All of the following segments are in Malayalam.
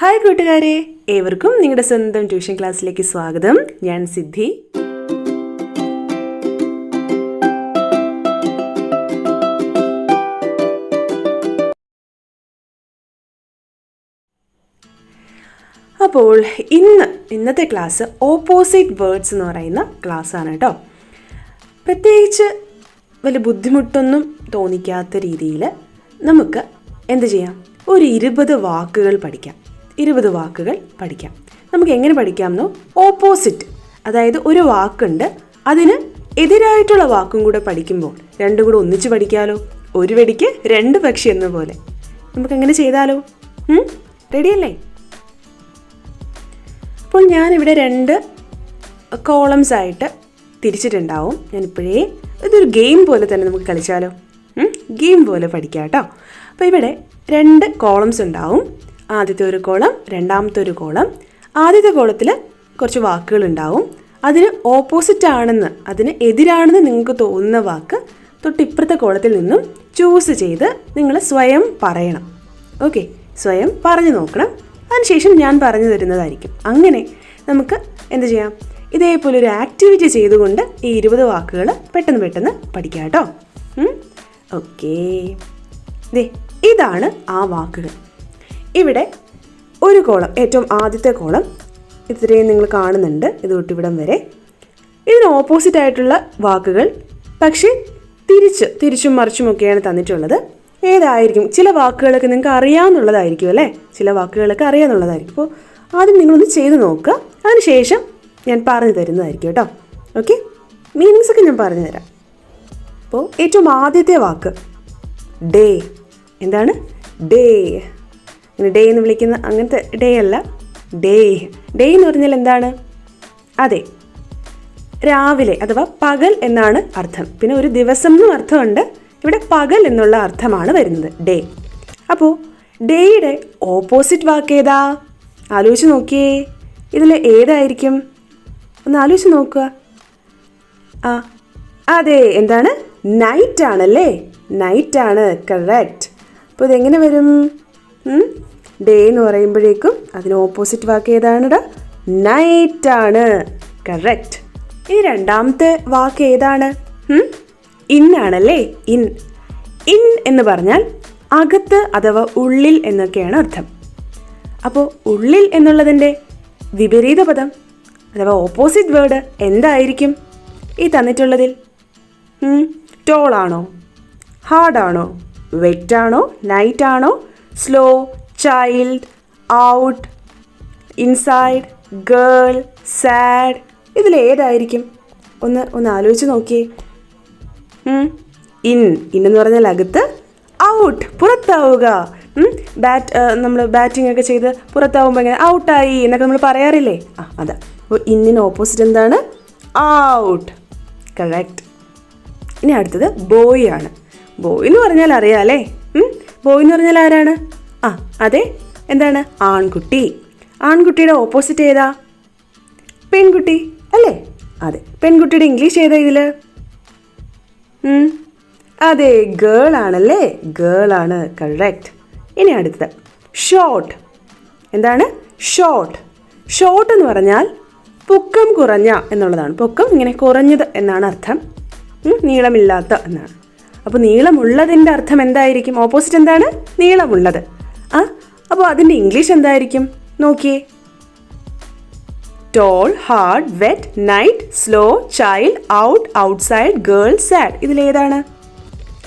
ഹായ് കൂട്ടുകാരെ ഏവർക്കും നിങ്ങളുടെ സ്വന്തം ട്യൂഷൻ ക്ലാസ്സിലേക്ക് സ്വാഗതം. ഞാൻ സിദ്ധി. അപ്പോൾ ഇന്ന് ഇന്നത്തെ ക്ലാസ് ഓപ്പോസിറ്റ് വേർഡ്സ് എന്ന് പറയുന്ന ക്ലാസ് ആണ് കേട്ടോ. പ്രത്യേകിച്ച് വലിയ ബുദ്ധിമുട്ടൊന്നും തോന്നിക്കാത്ത രീതിയിൽ നമുക്ക് എന്ത് ചെയ്യാം? ഒരു ഇരുപത് വാക്കുകൾ പഠിക്കാം. ഇരുപത് വാക്കുകൾ പഠിക്കാം. നമുക്ക് എങ്ങനെ പഠിക്കാമെന്നോ? ഓപ്പോസിറ്റ് അതായത് ഒരു വാക്കുണ്ട് അതിന് എതിരായിട്ടുള്ള വാക്കും കൂടെ പഠിക്കുമ്പോൾ രണ്ടും കൂടെ ഒന്നിച്ച് പഠിക്കാലോ? ഒരു വെടിക്ക് രണ്ട് പക്ഷി എന്ന പോലെ. നമുക്ക് എങ്ങനെ ചെയ്താലോ? റെഡിയല്ലേ അപ്പോൾ ഞാനിവിടെ രണ്ട് കോളംസ് ആയിട്ട് തിരിച്ചിട്ടുണ്ടാവും. ഞാനിപ്പോഴേ ഇതൊരു ഗെയിം പോലെ തന്നെ നമുക്ക് കളിച്ചാലോ? ഗെയിം പോലെ പഠിക്കാം കേട്ടോ അപ്പോൾ ഇവിടെ രണ്ട് കോളംസ് ഉണ്ടാവും. ആദ്യത്തെ ഒരു കോളം രണ്ടാമത്തെ ഒരു കോളം. ആദ്യത്തെ കോളത്തിൽ കുറച്ച് വാക്കുകൾ ഉണ്ടാവും അതിന് ഓപ്പോസിറ്റ് ആണെന്ന് അതിന് എതിരാണെന്ന് നിങ്ങൾക്ക് തോന്നുന്ന വാക്ക് തൊട്ടിപ്പുറത്തെ കോളത്തിൽ നിന്നും ചൂസ് ചെയ്ത് നിങ്ങൾ സ്വയം പറയണം. ഓക്കെ സ്വയം പറഞ്ഞു നോക്കണം. അതിനുശേഷം ഞാൻ പറഞ്ഞു തരുന്നതായിരിക്കും. അങ്ങനെ നമുക്ക് എന്ത് ചെയ്യാം? ഇതേപോലെ ഒരു ആക്ടിവിറ്റി ചെയ്തുകൊണ്ട് ഈ ഇരുപത് വാക്കുകൾ പെട്ടെന്ന് പെട്ടെന്ന് പഠിക്കാം കേട്ടോ ഓക്കേ ദേ ഇതാണ് ആ വാക്കുകൾ. ഇവിടെ ഒരു കോളം ഏറ്റവും ആദ്യത്തെ കോളം. ഇത്രയും നിങ്ങൾ കാണുന്നുണ്ട് ഇത് തൊട്ടിവിടം വരെ. ഇതിന് ഓപ്പോസിറ്റ് ആയിട്ടുള്ള വാക്കുകൾ പക്ഷേ തിരിച്ച് തിരിച്ചും മറിച്ചുമൊക്കെയാണ് തന്നിട്ടുള്ളത്. ഏതായിരിക്കും? ചില വാക്കുകളൊക്കെ നിങ്ങൾക്ക് അറിയാമെന്നുള്ളതായിരിക്കും അല്ലേ? ചില വാക്കുകളൊക്കെ അറിയാമെന്നുള്ളതായിരിക്കും അപ്പോൾ ആദ്യം നിങ്ങളൊന്ന് ചെയ്ത് നോക്കുക. അതിനുശേഷം ഞാൻ പറഞ്ഞു തരുന്നതായിരിക്കും കേട്ടോ. ഓക്കെ? മീനിങ്സ് ഒക്കെ ഞാൻ പറഞ്ഞു തരാം. അപ്പോൾ ഏറ്റവും ആദ്യത്തെ വാക്ക് ഡേ. എന്താണ്? ഡേ. ഇങ്ങനെ ഡേ എന്ന് വിളിക്കുന്ന അങ്ങനത്തെ ഡേ അല്ല. ഡേ ഡേ എന്ന് പറഞ്ഞാൽ എന്താണ്? അതെ. രാവിലെ അഥവാ പകൽ എന്നാണ് അർത്ഥം. പിന്നെ ഒരു ദിവസം എന്നും അർത്ഥമുണ്ട്. ഇവിടെ പകൽ എന്നുള്ള അർത്ഥമാണ് വരുന്നത്. ഡേ അപ്പോൾ ഡേയുടെ ഓപ്പോസിറ്റ് വാക്ക് ഏതാ? ആലോചിച്ച് നോക്കിയേ. ഇതിൽ ഏതായിരിക്കും? ഒന്ന് ആലോചിച്ച് നോക്കുക. ആ അതെ. എന്താണ്? നൈറ്റ് ആണല്ലേ? നൈറ്റ് ആണ്. കറക്റ്റ് അപ്പോൾ ഇതെങ്ങനെ വരും? ഡേ എന്ന് പറയുമ്പോഴേക്കും അതിന് ഓപ്പോസിറ്റ് വാക്ക് ഏതാണെടാ? നൈറ്റ് ആണ്. കറക്റ്റ് ഈ രണ്ടാമത്തെ വാക്ക് ഏതാണ്? ഇൻ ആണല്ലേ? ഇൻ ഇൻ എന്ന് പറഞ്ഞാൽ അകത്ത് അഥവാ ഉള്ളിൽ എന്നൊക്കെയാണ് അർത്ഥം. അപ്പോൾ ഉള്ളിൽ എന്നുള്ളതിന്റെ വിപരീത പദം അഥവാ ഓപ്പോസിറ്റ് വേർഡ് എന്തായിരിക്കും? ഈ തന്നിട്ടുള്ളതിൽ? ടോളാണോ ഹാർഡാണോ വെറ്റാണോ നൈറ്റാണോ slow child out inside girl sad ഇതിലേതായിരിക്കും ഒന്ന് ഒന്ന് ആലോചിച്ച് നോക്കിയേ. ഇൻ ഇൻ എന്ന് പറഞ്ഞാൽ അകത്ത്. ഔട്ട് പുറത്താവുക. ബാറ്റ് നമ്മൾ ബാറ്റിംഗ് ഒക്കെ ചെയ്ത് പുറത്താവുമ്പോൾ ഇങ്ങനെ ഔട്ടായി എന്നൊക്കെ നമ്മൾ പറയാറില്ലേ? ആ അതാ. അപ്പോൾ ഇന്നിന് ഓപ്പോസിറ്റ് എന്താണ്? ഔട്ട് കറക്റ്റ് ഇനി അടുത്തത് ബോയ് ആണ്. ബോയ് എന്ന് പറഞ്ഞാൽ അറിയാം അല്ലേ? ബോയ് എന്ന് പറഞ്ഞാൽ ആരാണ്? ആ അതെ. എന്താണ്? ആൺകുട്ടി. ആൺകുട്ടിയുടെ ഓപ്പോസിറ്റ് ഏതാ? പെൺകുട്ടി അല്ലേ? അതെ. പെൺകുട്ടിയുടെ ഇംഗ്ലീഷ് ഏതാ ഇതിൽ അതെ ഗേൾ ആണല്ലേ? ഗേൾ ആണ്. കറക്റ്റ് ഇനി അടുത്തത്. ഷോർട്ട് എന്താണ്? ഷോർട്ട് ഷോർട്ട് എന്ന് പറഞ്ഞാൽ പൊക്കം കുറഞ്ഞ എന്നുള്ളതാണ്. പൊക്കം ഇങ്ങനെ കുറഞ്ഞത് എന്നാണ് അർത്ഥം. നീളമില്ലാത്ത എന്നാണ്. അപ്പോൾ നീളമുള്ളതിന്റെ അർത്ഥം എന്തായിരിക്കും? ഓപ്പോസിറ്റ് എന്താണ്? നീളമുള്ളത്. ആ അപ്പോൾ അതിന്റെ ഇംഗ്ലീഷ് എന്തായിരിക്കും? നോക്കിയേ. Tall hard wet night slow child out outside girl sad ഇതിലേതാണ്?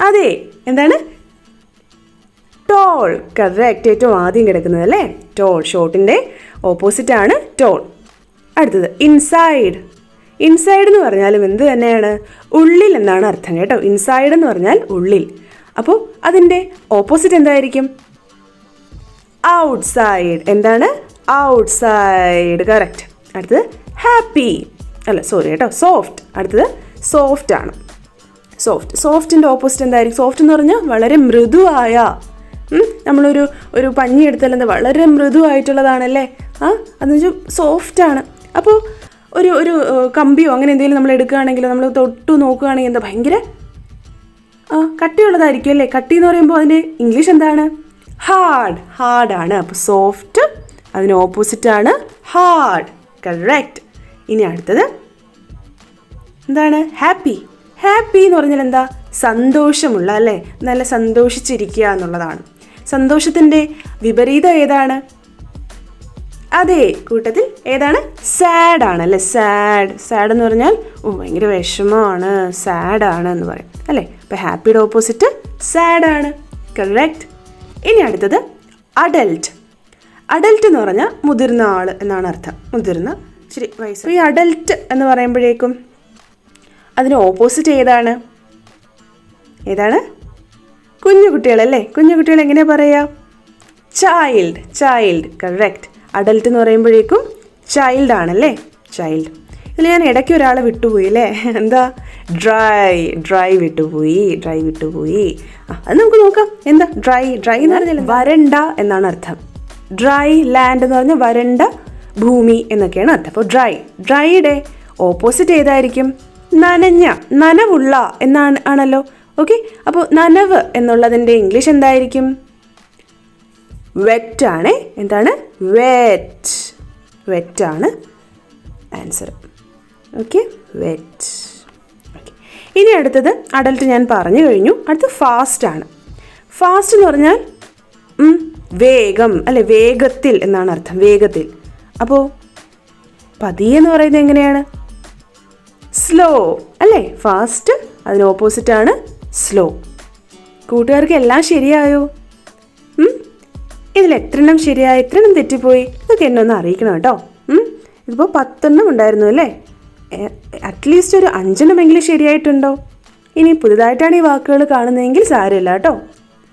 അതെ എന്താണ്? ടോൾ കറക്റ്റ് ഏറ്റവും ആദ്യം കിടക്കുന്നത് അല്ലേ? ടോൾ ഷോർട്ടിന്റെ ഓപ്പോസിറ്റ് ആണ് ടോൾ അടുത്തത് ഇൻസൈഡ് ഇൻസൈഡ് എന്ന് പറഞ്ഞാലും എന്ത് തന്നെയാണ്? ഉള്ളിൽ എന്നാണ് അർത്ഥം കേട്ടോ. ഇൻസൈഡ് എന്ന് പറഞ്ഞാൽ ഉള്ളിൽ. അപ്പോൾ അതിന്റെ ഓപ്പോസിറ്റ് എന്തായിരിക്കും? ഔട്ട്സൈഡ് എന്താണ്? ഔട്ട്സൈഡ് കറക്റ്റ് അടുത്തത് ഹാപ്പി അല്ല സോറി കേട്ടോ. സോഫ്റ്റ് അടുത്തത് സോഫ്റ്റ് ആണ്. സോഫ്റ്റ് സോഫ്റ്റിന്റെ ഓപ്പോസിറ്റ് എന്തായിരിക്കും? സോഫ്റ്റ് എന്ന് പറഞ്ഞാൽ വളരെ മൃദുവായ. നമ്മളൊരു ഒരു പഞ്ഞി എടുത്താൽ എന്താ വളരെ മൃദുവായിട്ടുള്ളതാണല്ലേ? ആ അതെന്ന് വെച്ചാൽ സോഫ്റ്റ് ആണ്. അപ്പോൾ ഒരു ഒരു കമ്പിയോ അങ്ങനെ എന്തെങ്കിലും നമ്മൾ എടുക്കുകയാണെങ്കിൽ നമ്മൾ തൊട്ടു നോക്കുകയാണെങ്കിൽ എന്താ ഭയങ്കര കട്ടിയുള്ളതായിരിക്കും അല്ലേ? കട്ടി എന്ന് പറയുമ്പോൾ അതിന്റെ ഇംഗ്ലീഷ് എന്താണ്? ഹാർഡ് ഹാർഡാണ് അപ്പോൾ സോഫ്റ്റ് അതിന് ഓപ്പോസിറ്റാണ് ഹാർഡ് കറക്റ്റ് ഇനി അടുത്തത്. എന്താണ്? ഹാപ്പി ഹാപ്പി എന്ന് പറഞ്ഞാൽ എന്താ? സന്തോഷമുള്ള അല്ലേ? നല്ല സന്തോഷിച്ചിരിക്കുക എന്നുള്ളതാണ്. സന്തോഷത്തിന്റെ വിപരീതം ഏതാണ്? അതെ കൂട്ടത്തിൽ ഏതാണ്? സാഡ് ആണ് അല്ലേ? സാഡ് സാഡ് എന്ന് പറഞ്ഞാൽ ഓ ഭയങ്കര വിഷമമാണ്. സാഡ് ആണ് എന്ന് പറയും അല്ലേ? അപ്പോൾ ഹാപ്പിയുടെ ഓപ്പോസിറ്റ് സാഡ് ആണ്. കറക്റ്റ് ഇനി അടുത്തത് അഡൽട്ട് അഡൽട്ട് എന്ന് പറഞ്ഞാൽ മുതിർന്ന ആൾ എന്നാണ് അർത്ഥം. മുതിർന്ന ശരി വയസ്സ്. ഈ അഡൽട്ട് എന്ന് പറയുമ്പോഴേക്കും അതിന് ഓപ്പോസിറ്റ് ഏതാണ്? ഏതാണ്? കുഞ്ഞു കുട്ടികളല്ലേ? കുഞ്ഞു കുട്ടികൾ എങ്ങനെയാ പറയുക ചൈൽഡ് ചൈൽഡ് കറക്റ്റ് അഡൽട്ട് എന്ന് പറയുമ്പോഴേക്കും ചൈൽഡ് ആണല്ലേ? ചൈൽഡ് ഇതിൽ ഞാൻ ഇടയ്ക്ക് ഒരാളെ വിട്ടുപോയി അല്ലേ? എന്താ? ഡ്രൈ ഡ്രൈ വിട്ടുപോയി ഡ്രൈ വിട്ടുപോയി അത് നമുക്ക് നോക്കാം. എന്താ? ഡ്രൈ ഡ്രൈ എന്ന് പറഞ്ഞാൽ വരണ്ട എന്നാണ് അർത്ഥം. ഡ്രൈ ലാൻഡ് എന്ന് പറഞ്ഞാൽ വരണ്ട ഭൂമി എന്നൊക്കെയാണ് അർത്ഥം. അപ്പോൾ ഡ്രൈ ഡ്രൈയുടെ ഓപ്പോസിറ്റ് ഏതായിരിക്കും? നനഞ്ഞ നനവുള്ള എന്നാണ് ആണല്ലോ. ഓക്കെ അപ്പോൾ നനവ് എന്നുള്ളതിന്റെ ഇംഗ്ലീഷ് എന്തായിരിക്കും? വെറ്റ് ആണ്. എന്താണ്? വെറ്റ് വെറ്റ് ആണ് ആൻസർ ഓക്കെ വെറ്റ് ഇനി അടുത്തത് അഡൽട്ട് ഞാൻ പറഞ്ഞു കഴിഞ്ഞു. അടുത്ത് ഫാസ്റ്റ് ആണ്. ഫാസ്റ്റ് എന്ന് പറഞ്ഞാൽ വേഗം അല്ലെ വേഗത്തിൽ എന്നാണ് അർത്ഥം. വേഗത്തിൽ. അപ്പോൾ പതിയെ എന്ന് പറയുന്നത് എങ്ങനെയാണ്? സ്ലോ അല്ലേ? ഫാസ്റ്റ് അതിന് ഓപ്പോസിറ്റ് ആണ് സ്ലോ കൂട്ടുകാർക്ക് എല്ലാം ശരിയായോ? ഇതിൽ എത്രണ്ണം ശരിയായി? എത്രണ്ണം തെറ്റിപ്പോയി? ഇതൊക്കെ എന്നെ ഒന്ന് അറിയിക്കണം കേട്ടോ? ഇതിപ്പോൾ പത്തെണ്ണം ഉണ്ടായിരുന്നു അല്ലേ? അറ്റ്ലീസ്റ്റ് ഒരു അഞ്ചെണ്ണമെങ്കിലും ശരിയായിട്ടുണ്ടോ? ഇനി പുതുതായിട്ടാണ് ഈ വാക്കുകൾ കാണുന്നതെങ്കിൽ സാരമില്ല കേട്ടോ.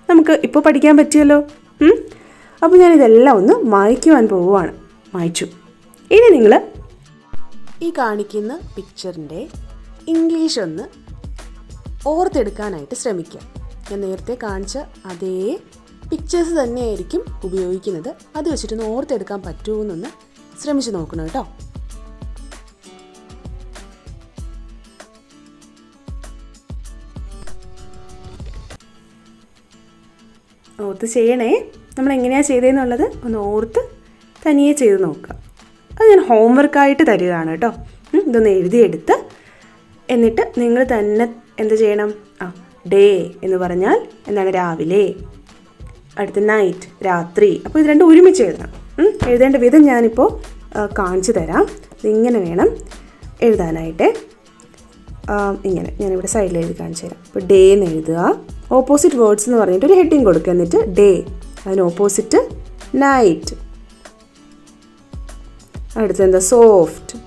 നമുക്ക് ഇപ്പോൾ പഠിക്കാൻ പറ്റിയല്ലോ? അപ്പോൾ ഞാൻ ഇതെല്ലാം ഒന്ന് മായ്ക്കുവാൻ പോവുകയാണ് മായ്ച്ചു. ഇനി നിങ്ങൾ ഈ കാണിക്കുന്ന പിക്ചറിന്റെ ഇംഗ്ലീഷ് ഒന്ന് ഓർത്തെടുക്കാനായിട്ട് ശ്രമിക്കുക. ഞാൻ നേരത്തെ കാണിച്ച അതേ പിക്ചേഴ്സ് തന്നെയായിരിക്കും ഉപയോഗിക്കുന്നത്. അത് വെച്ചിട്ടൊന്ന് ഓർത്തെടുക്കാൻ പറ്റുമോ എന്നൊന്ന് ശ്രമിച്ചു നോക്കണം കേട്ടോ. ഓർത്ത് ചെയ്യണേ. നമ്മൾ എങ്ങനെയാണ് ചെയ്തതെന്നുള്ളത് ഒന്ന് ഓർത്ത് തനിയെ ചെയ്ത് നോക്കുക. അത് ഞാൻ ഹോംവർക്കായിട്ട് തരികയാണ് കേട്ടോ. ഇതൊന്ന് എഴുതിയെടുത്ത് എന്നിട്ട് നിങ്ങൾ തന്നെ എന്ത് ചെയ്യണം? ആ ഡേ എന്ന് പറഞ്ഞാൽ എന്താണ്? രാവിലെ. അടുത്ത നൈറ്റ് രാത്രി. അപ്പോൾ ഇത് രണ്ടും ഒരുമിച്ച് എഴുതണം. എഴുതേണ്ട വിധം ഞാനിപ്പോൾ കാണിച്ചു തരാം. ഇതിങ്ങനെ വേണം എഴുതാനായിട്ട്. ഇങ്ങനെ. ഞാനിവിടെ സൈഡിൽ എഴുതി കാണിച്ചു തരാം. ഇപ്പോൾ ഡേ എന്ന് എഴുതുക. ഓപ്പോസിറ്റ് വേർഡ്സ് എന്ന് പറഞ്ഞിട്ട് ഒരു ഹെഡിങ് കൊടുക്കുക എന്നിട്ട് ഡേ അതിന് ഓപ്പോസിറ്റ് നൈറ്റ് അടുത്ത എന്താ? സോഫ്റ്റ്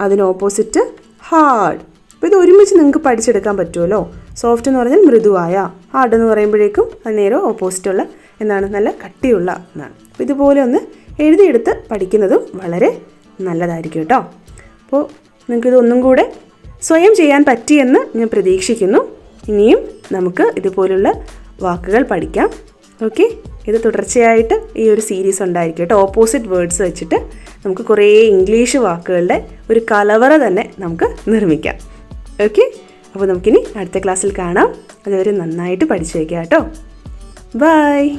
അതിന് ഓപ്പോസിറ്റ് ഹാർഡ് അപ്പോൾ ഇത് ഒരുമിച്ച് നിങ്ങൾക്ക് പഠിച്ചെടുക്കാൻ പറ്റുമല്ലോ. സോഫ്റ്റ് എന്ന് പറഞ്ഞാൽ മൃദുവായ ഹാർഡ് എന്ന് പറയുമ്പോഴേക്കും അത് നേരെ ഓപ്പോസിറ്റുള്ള എന്നാണ്. നല്ല കട്ടിയുള്ള എന്നാണ്. അപ്പോൾ ഇതുപോലെ ഒന്ന് എഴുതിയെടുത്ത് പഠിക്കുന്നതും വളരെ നല്ലതായിരിക്കും കേട്ടോ. അപ്പോൾ നിങ്ങൾക്കിത് ഒന്നും കൂടെ സ്വയം ചെയ്യാൻ പറ്റിയെന്ന് ഞാൻ പ്രതീക്ഷിക്കുന്നു. ഇനിയും നമുക്ക് ഇതുപോലുള്ള വാക്കുകൾ പഠിക്കാം. ഓക്കെ ഇത് തുടർച്ചയായിട്ട് ഈ ഒരു സീരീസ് ഉണ്ടായിരിക്കും കേട്ടോ. ഓപ്പോസിറ്റ് വേർഡ്സ് വെച്ചിട്ട് നമുക്ക് കുറേ ഇംഗ്ലീഷ് വാക്കുകളുടെ ഒരു കലവറ തന്നെ നമുക്ക് നിർമ്മിക്കാം. ഓക്കെ അപ്പോൾ നമുക്കിനി അടുത്ത ക്ലാസ്സിൽ കാണാം. അതുവരെ നന്നായിട്ട് പഠിച്ചു വയ്ക്കാം കേട്ടോ. ബൈ